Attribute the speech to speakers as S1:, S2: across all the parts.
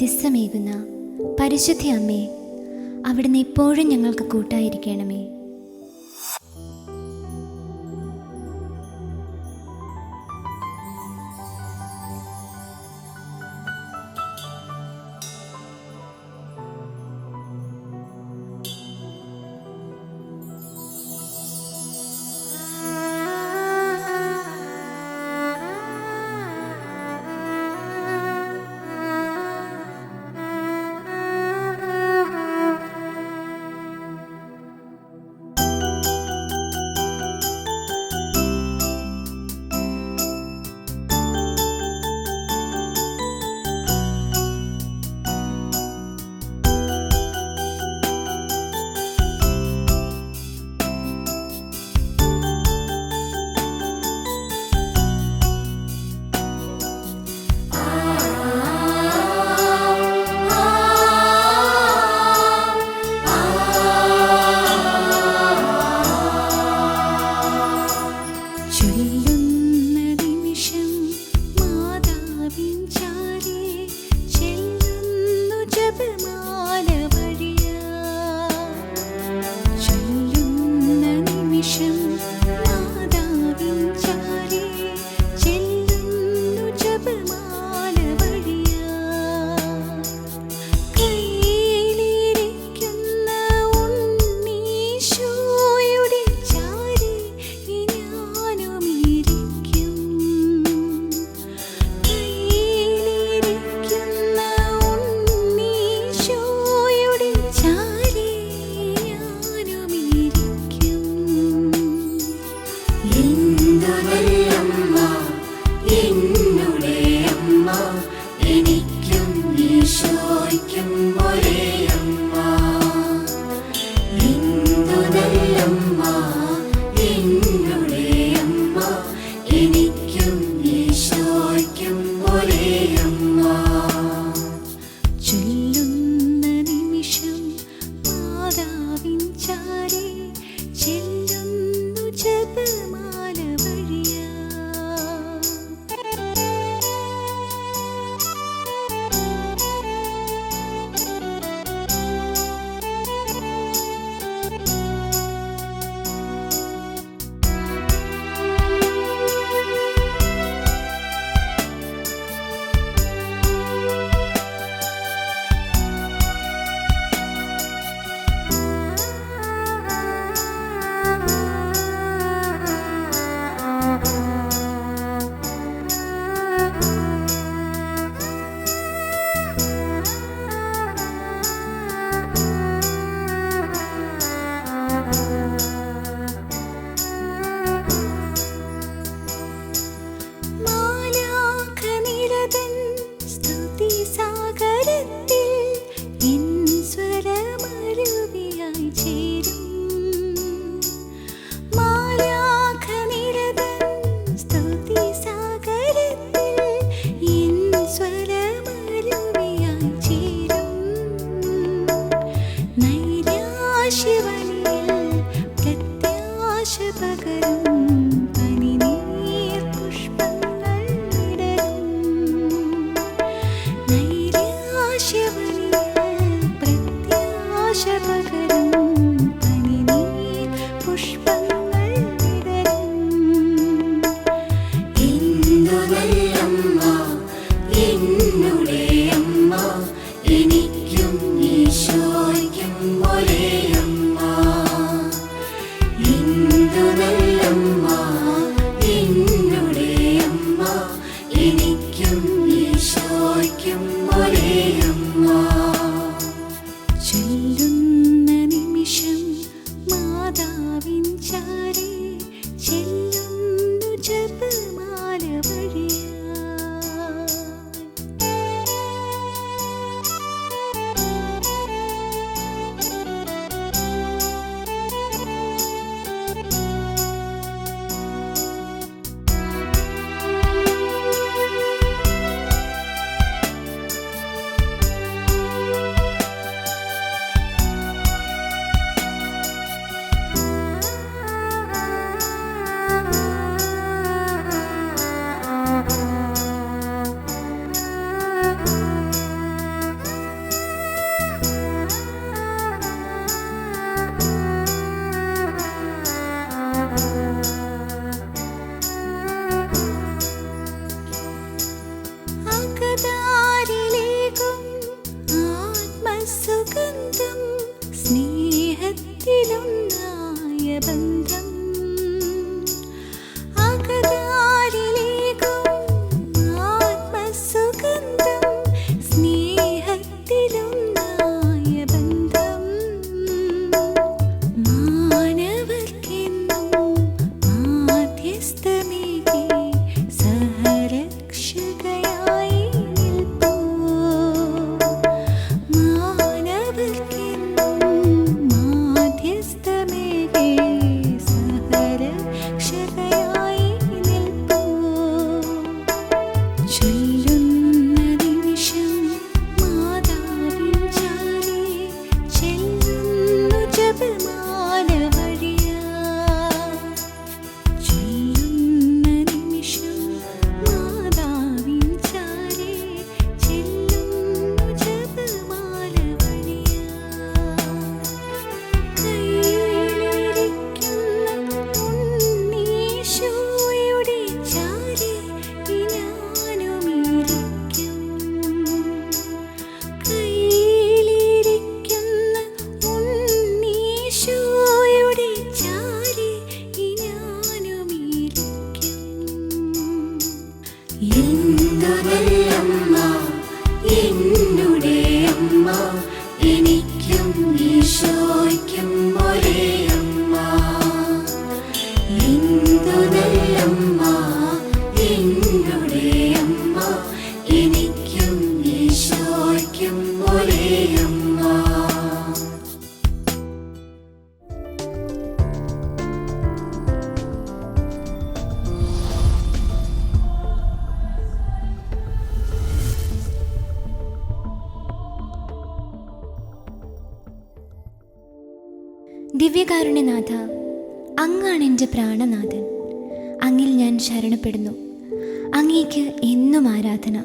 S1: പരിശുദ്ധി പരിശുദ്ധ അമ്മേ അവിടുന്ന് എപ്പോഴും ഞങ്ങൾക്ക് കൂട്ടായിരിക്കണമേ.
S2: ദിവ്യകാരുണ്യനാഥ അങ്ങാണ് എന്റെ പ്രാണനാഥൻ. അങ്ങിൽ ഞാൻ ശരണപ്പെടുന്നു. അങ്ങേക്ക് എന്നും ആരാധന.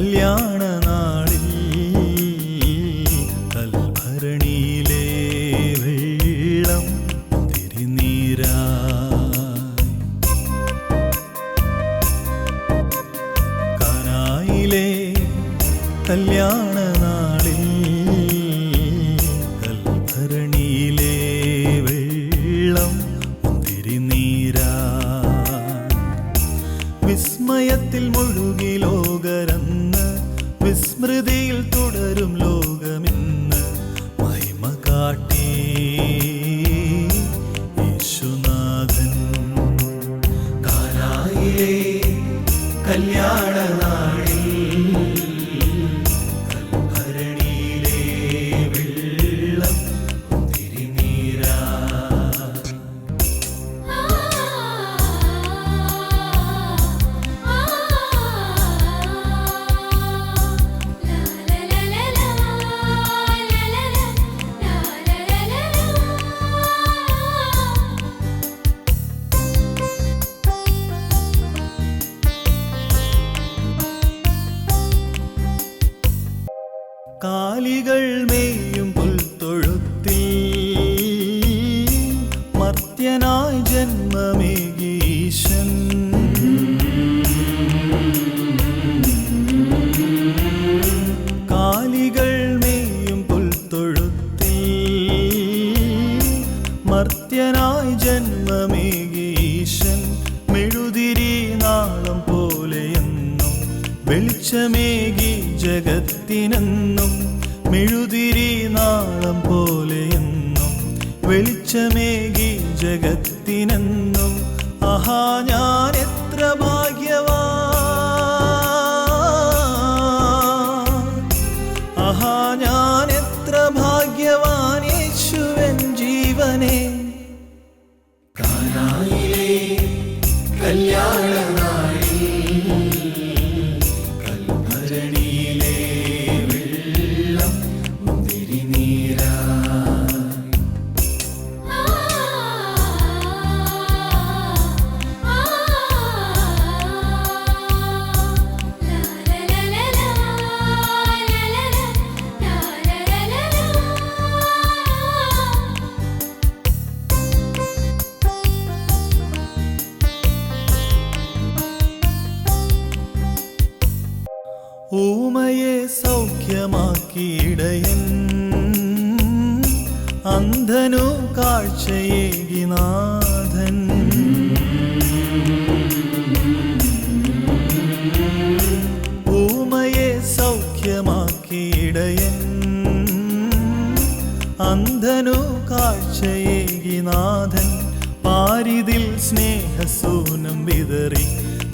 S3: കല്യാണം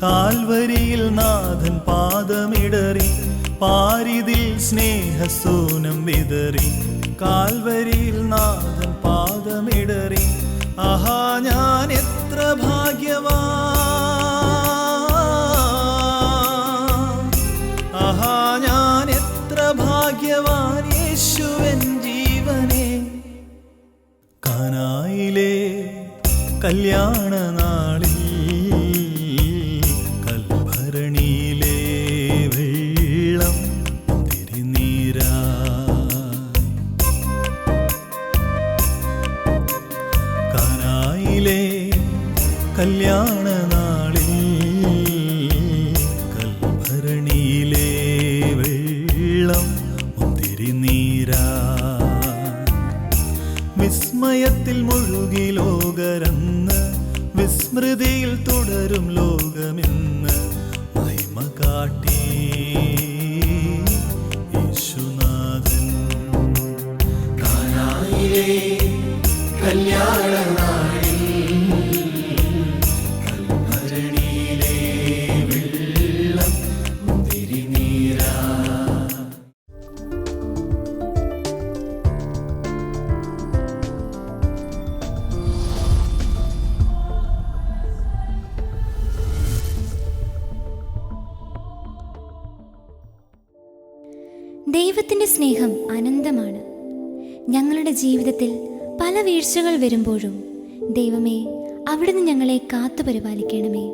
S4: കാൽവരിയിൽ നാഥൻ പാദമിടറി പാരിതിൽ സ്നേഹസൂനം വിതറി. കാൽവരിയിൽ നാഥൻ പാദമിടറി ആഹാ ഞാൻ എത്ര ഭാഗ്യവാ ആഹാ ഞാൻ എത്ര ഭാഗ്യവാൻ യേശുവൻ ജീവനെ? കനായിലെ കല്യാണ ഹൃദയത്തിൽ മുഴുകി ലോകരന്ന് വിസ്മൃതിയിൽ തുടരും ലോകമെന്ന് മഹിമ കാട്ടി. യേശുനാഥൻ. കല്യാണം
S1: ജീവിതത്തിൽ പല വീഴ്ചകൾ വരുമ്പോഴും ദൈവമേ അവിടുന്ന് ഞങ്ങളെ കാത്തു പരിപാലിക്കണമേ